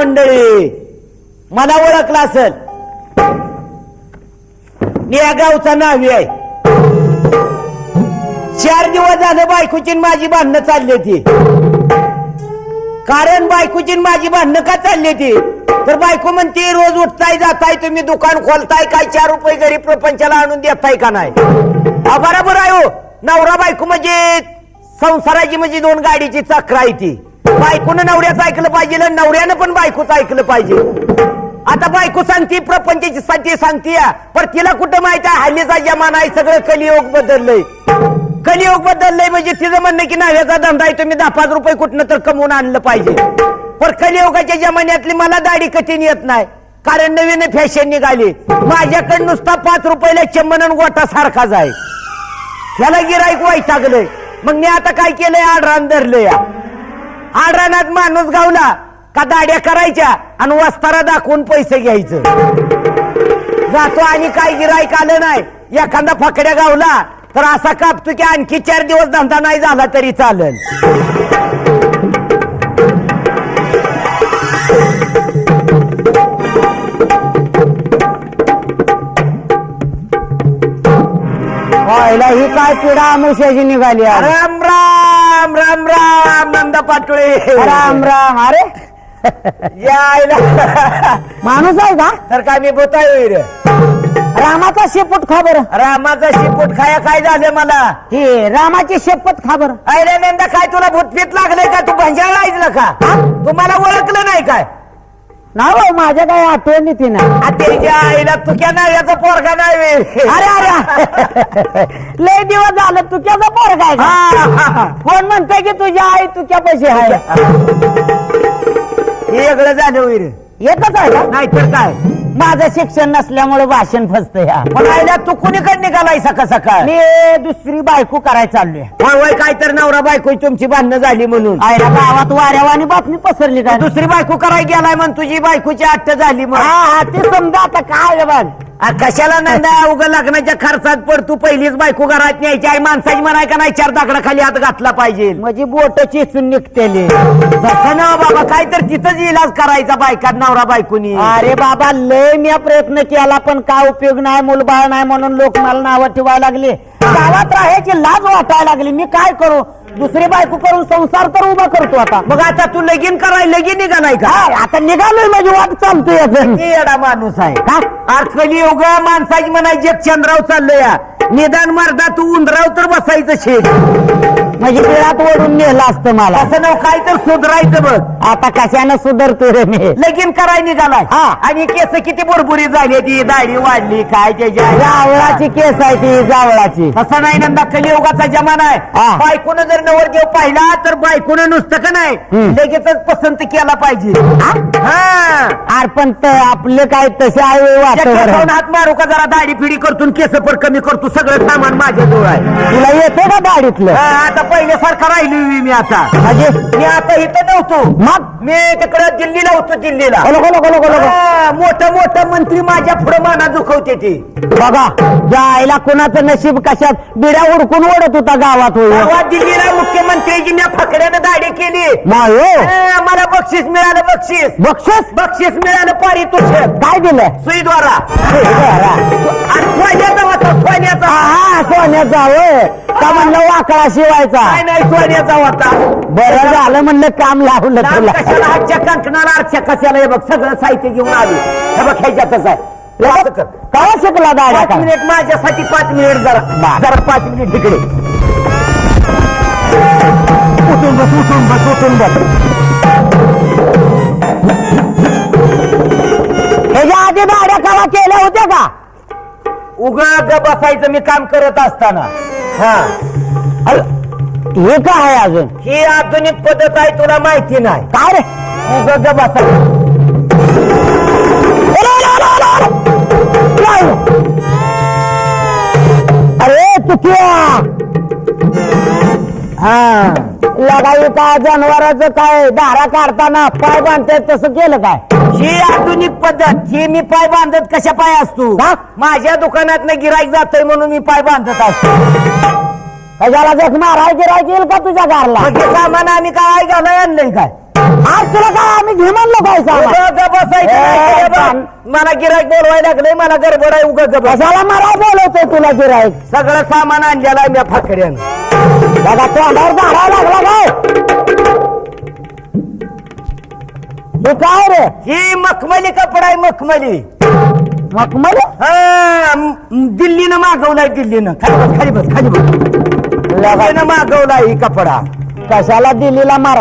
मंडळी मला ओळखला असेल. मी या गावचा नावी आहे. चार दिवस झालं बायकोची माझी भांडणं चालली ती कारण बायकोची माझी भांडणं का चालली ती तर बायको म्हणते रोज उठताय जाताय तुम्ही दुकान खोलताय काय चार रुपये गरीब प्रपंचाला आणून देताय का नाही? हा बरोबर आहे हो. नवरा बायको म्हणजे संसाराची म्हणजे दोन गाडीची चक्र आहे ती. बायकोनं नवऱ्याचं ऐकलं पाहिजे नवऱ्यानं पण बायकोचं ऐकलं पाहिजे. आता बायको सांगती प्रपंचाची साठी सांगते पण तिला कुठं माहीत आहे? हल्लीचा जमाना आहे सगळं कलियोग बदललंय. कलियोग बदललंय म्हणजे तिचं म्हणणं की नाव्याचा धंदा आहे तुम्ही दहा पाच रुपये कुठनं तर कमवून आणलं पाहिजे. पण कलियोगाच्या जमान्यातली मला दाढी कठीण येत नाही कारण नवीन फॅशन निघाली. माझ्याकडे नुसता पाच रुपयाला चमनन गोटा सारखाच आहे. ह्याला गिराईक वैतागलंय. मग मी आता काय केलंय? आडरान धरलंय. या आडरानात माणूस गावला का दाड्या करायच्या आणि वस्तारा दाखवून पैसे घ्यायचं? जातो आणि काय गिरायक आलं नाही. एखादा फकड्या गावला तर असा कापतो की आणखी चार दिवस धंदा नाही झाला तरी चालेल. व्हायला ही काय पिढा आमुष्याची निघाली राम राम! राम नंदा पाटोळे. राम राम. अरे. यायला माणूस आहे का? तर काय मी बोताय होईल रामाचा शेपूट खा बरं. रामाचा शिपूट खाया काय झालं मला? हे रामाची शेपट खा बरं. अरे नंदा काय तुला भूतफीत लागलंय का? तू भंजाळ ऐकलं का? तुम्हाला ओळखलं नाही काय? ना हो माझ्या काही आठवण येते ना आ, त्याच्या आईला तुक्या नाव्याचा पोरगा नाही बे. अरे अरे. लय दिवस झालं तुझ्याचा पोर काय हा. कोण म्हणतंय की तुझ्या आई तुझ्या पैसे आहे? हे वेगळं झालं होईल येतच आहे का? नाहीतर काय? माझं शिक्षण नसल्यामुळे भाषण फसत या पण आईला तू कुणीकडे निघालाय सकाळ सकाळ? मी दुसरी बायको करायला चाललोय. होय होय काय तर नवरा बायको तुमची भांडणं झाली म्हणून. आयला गावात वाऱ्यावानी बातमी पसरली काय दुसरी बायको करायला गेलाय म्हण तुझी बायकोची अट्ट झाली मग हा हा ते समजा आता काय बघ आ, कशाला नंदा उगा लग्नाच्या खर्चात पड तू पहिलीच बायको घरात न्यायची. आहे माणसाची म्हणाय का नाही चार दाकडा खाली हात घातला पाहिजे. म्हणजे बोट चिचून निघतेली. तसं ना बाबा काय तर तिथंच इलाज करायचा बायकात नवरा बायकोनी. अरे बाबा लय मी प्रयत्न केला पण काय उपयोग नाही मुलबाळ नाही म्हणून लोक मला नावं ठेवायला लागले. गावात राहायची लाज वाटायला लागली. मी काय करू? दुसरी बायको करून संसार तर उभा करतो आता. मग आता तू लगीन कराय लगीन निघालाय का? काय आता निघालोय माझी वाट चालतोय किती येडा माणूस आहे. का योग माणसाची म्हणाय जग चंद्राव चाललंय. या. निदान मर्दा तू उंदराव तर बसायचं शेत म्हणजे पिळात ओढून नेलं असतं मला. असं नव काय तर सुधरायचं बघ. आता कशानं सुधारतोय रे मी? लगीन कराय निघालाय. हा. आणि केस किती बुरबुरी झाली ती? दाढी वाढली काय त्याच्या जावळाची केस आहे ती जावळाची. तसं नाही नंदा कलियुगाचा जमाना आहे. बायकोनं जर नवरदेव पाहिला तर बायकोनं नुसतं का नाही? हम्म. लगेचच पसंत केला पाहिजे. हा? हा. अरे पण त- आपलं काय तसे आहे वाटत हात मारू का जरा? दाढी फिडी करतो केस पण कमी करतो सगळं सामान माझ्या जवळ आहे. तुला येते का गाडीतलं हा, आता पहिल्यासारखा राहिली मी आता. म्हणजे मी आता इथं नव्हतो. मग? मी तिकडे दिल्लीला होतो दिल्लीला. बोलो बोलो बोलो बोलो हा, मोठं मोठं मंत्री माझ्या पुढे माना दुखवते ती. बघा ज्या आईला कुणाचं नशीब कशात? बिड्या उडकून ओढत होता गावात तेव्हा दिल्लीला मुख्यमंत्रीजी मी फकड्यानं दाढी केली. हा, मला बक्षीस मिळालं बक्षीस. बक्षीस? बक्षीस मिळालं पारितोषिक. काय दिलं? सुईद्वारा. आणि सोन्याचा होता सोन्याचा. हा सोन्याचा होय. का म्हणलं वाकडा शिवायचा. काय नाही सोन्याचा होता. बरं झालं म्हणलं काम लावलं लांब तुला. कशाला कंकणाला हे बघ सगळं साहित्य घेऊन आली. हे बघ ह्याच्यातच आहे. हे असं कर. कवा शिकला दाड्या पाच का मिनिट माझ्यासाठी पाच मिनिट जरा. जरा पाच मिनिट तिकडे. उठून बस उठून बस उठून बस. ह्याच्या आधी दाड्या कवा केल्या होत्या का? उगा बसायचं मी काम करत असताना. हा. अरे, हे काय आहे अजून? ही आधुनिक पद्धत आहे तुला माहिती नाही. काय रे? अरे, अरे, अरे, अरे, अरे. काय? अरे चुकिया. हा. लगाई काय जनावराचं काय? दारा काढताना पाय बांधतायत तसं केलं काय? ही आधुनिक पद्धत ही मी पाय बांधत कशा पाय असतो? हा? माझ्या दुकानात गिराईक जातोय म्हणून मी पाय बांधत असतो. कशाला जख माराय गिराय येईल का तुझ्या घरला? मग हे सामान आम्ही काय घालाय आणलंय काय? आज तुला काय आम्ही घे म्हणलो काय सामान? उगा ग बसायचं ए, का मला गिरायक बोलवायला लागले मला गडबड आहे उगा ग बस. कशाला मला बोलवतोय तुला गिराईक? सगळं सामान आणलेलं आहे मी फाकड्यानं. बघा तोंडावर झाडायला लागला काय? हे काय रे? ही मखमली कपडा आहे मखमली? मखमल? हा म- दिल्लीनं मागवलाय दिल्लीनं. खाली बस खाली बस खाली बस. दिल्लीनं मागवलाय ही कपडा. कशाला दिल्लीला मार?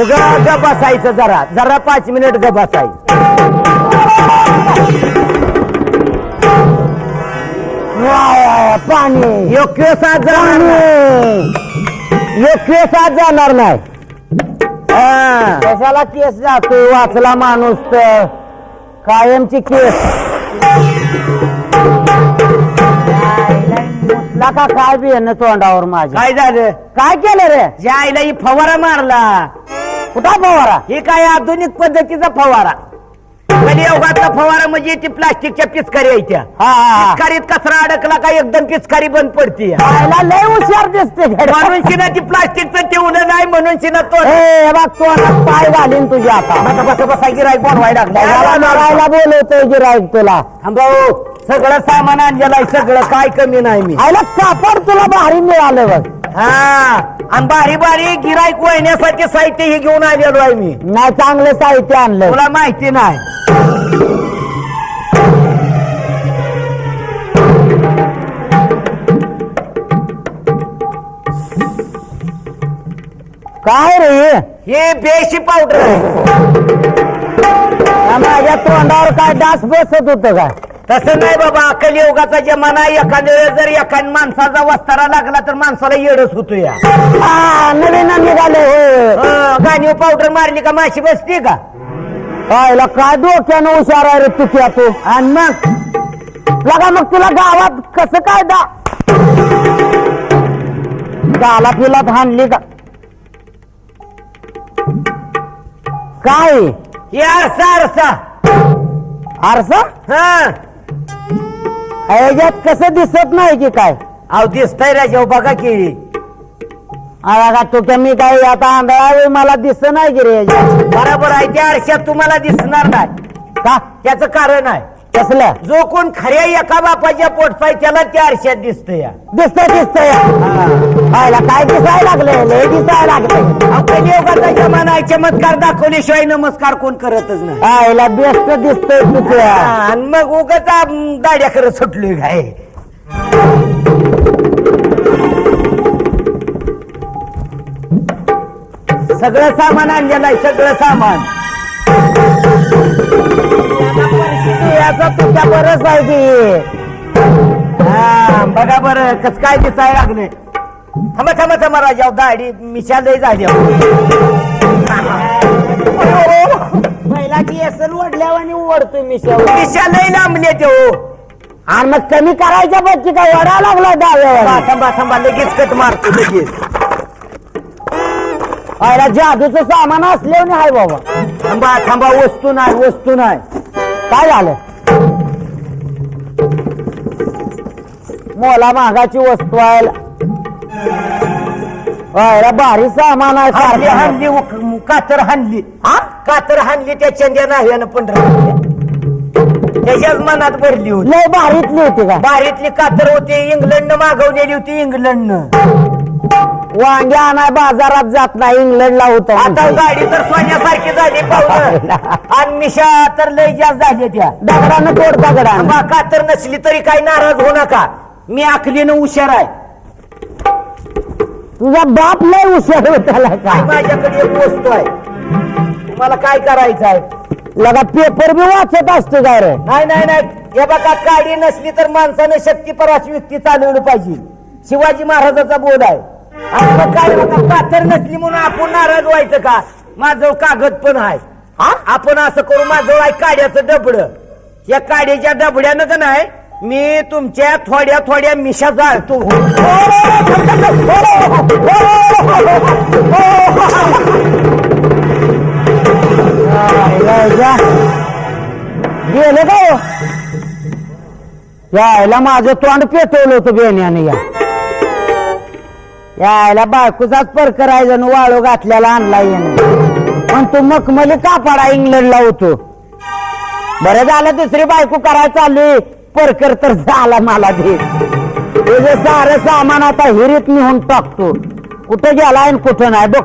उगा ग बसायचं जरा. जरा पाच मिनिट ग बसायचं पाणी. योग्य साथ जाणार नाही. योग्य साथ जाणार नाही. कशाला केस जातो वाचला माणूस तर. कायमची केस. मुतला का काय बी आहे ना तोंडावर माझ्या? काय झालं? काय केलं रे? ज्या आईला ही फवारा मारला. कुठा फवारा? हे काय आधुनिक पद्धतीचा फवारा? कधी अवघातला फवारा म्हणजे ती प्लास्टिकच्या पिचकारी त्या. हा पिचकारीत कचरा अडकला का एकदम पिचकारी बंद पडती लय हुशार दिसते म्हणून शिना ती प्लास्टिकचं ठेवलं नाही म्हणून शिना तो ए बघ तोंडात पाय घालीन तुझ्या आता. बसा बसा बसा गिराय बनवायला मला लागला मारायला बोलवतोय गिराईक तुला. भाऊ सगळं सामान आणलेलं आहे सगळं काय कमी नाही मी. आयला कापड तुला भारी मिळालं बघ. हा आणि बारी बारी गिरायक वळण्यासाठी साहित्य हे घेऊन आलेलो आहे मी. नाही चांगलं साहित्य आणलं तुला माहिती नाही. काय रे? हे बेशी पावडर आहे. माझ्या तोंडावर काय डास बसत होत का तसं नाही बाबा कलियुगाचा जमाना एखाद्या वेळेस जर एखाद्या माणसाचा वस्तारा लागला तर माणसाला येडच होतो या. हा, नवीन निघाले होय. गाणी पावडर मारली का माशी बसते का? आयला काय डोक्यानं हुशार आहे रे तुझ्या तू? आणि मग? लगा मग तुला गावात कसं काय दा गाला पिलात हाणली का? काय? हे आरसा आरसा. आरसा? हा. ह्याच्यात कसं दिसत नाही की काय? अहो दिसतंय राजाऊ बघा की. अरे का तू मी काय आता आंधळा मला दिसत नाही की रे. ह्याच्यात. बरोबर आहे त्या आरशात तुम्हाला दिसणार नाही. का? त्याचं कारण आहे. कसलं? जो कोण खऱ्या एका बापाच्या पोटचा आहे त्याला त्या आरशात दिसत या दिसतंय. दिसतंय आयला काय दिसायला लागले लय दिसायला लागले अहो, कलियुगाचा जमाना आहे चमत्कार दाखवल्याशिवाय नमस्कार कोण करतच नाही. आयला बेस्ट दिसतोय तुझ्या आणि मग उगाच दाड्या करत सुटलोय काय सगळं सामान आणलेलं आहे सगळं सामान. याचा तुझ्या बरंच आहे की हा बघा बरं कस काय दिसायला लागले थांबा थांबा थांबा राजा दाढी मिशा लय झाली पहिला ती असेल वडल्यावर आणि शेवट मिशा. लय लांबले ते हो आणि मग कमी करायच्या बघ काय वडा लागला डाव्यावर थांबा थांबा लगेच कट मारतो लगेच. आयला जादूचं सामान असल्याने हाय बाबा. थांबा थांबा वस्तू नाही वस्तू नाही. काय झालं? मोला महागाची वस्तू आहे. भारी सामान आहे कारखान्यात. हानली उक- कातर हानली हा? कातर हानली त्या चंद्या नाही पंढरा त्याच्याच मनात भरली होती. लय भारीतली होती का? बारीतली कातर होती इंग्लंडनं मागवलेली होती इंग्लंडनं. वांगे आणाय बाजारात जात नाही इंग्लंडला होत. आता गाडी तर सोन्यासारखी झाली पाहुणं आणि मिशा तर लय जास्त झाली त्या. दगडानं तोड दगडा बा कातर नसली तरी काही नाराज होऊ नका. मी आखलीनं हुशार आहे. तुझा बाप लय हुशार होता काय माझ्याकडे एक वस्तू आहे. तुम्हाला काय करायचं आहे? लगा पेपर बी वाचत असतो काय रे? नाही नाही नाही. हे बघा गाडी नसली तर माणसानं शक्तीपराची युक्ती चालवली पाहिजे. शिवाजी महाराजाचा बोल आहे. मग काय बघा नसली म्हणून आपण नाराज व्हायचं का? माझं कागद पण आहे. हा? आपण असं करू माझं आहे काड्याचं डबड. या काड्याच्या डबड्यानं का नाही मी तुमच्या थोड्या थोड्या मिशा जाळतो. गेले का हो? यायला माझं तोंड पेटवलं होतं बेण्याने या. यायला बायकोचाच पर करायचं वाळू घातल्याला आणला येणे पण तू मखमली कापाडा इंग्लंडला होतो. बरं झालं दुसरी बायको करायला चालली परकर तर झाला मला ते तुझं सारं सामान आता हिरीत नेऊन टाकतो. कुठं गेलाय आणि कुठं नाही बघ.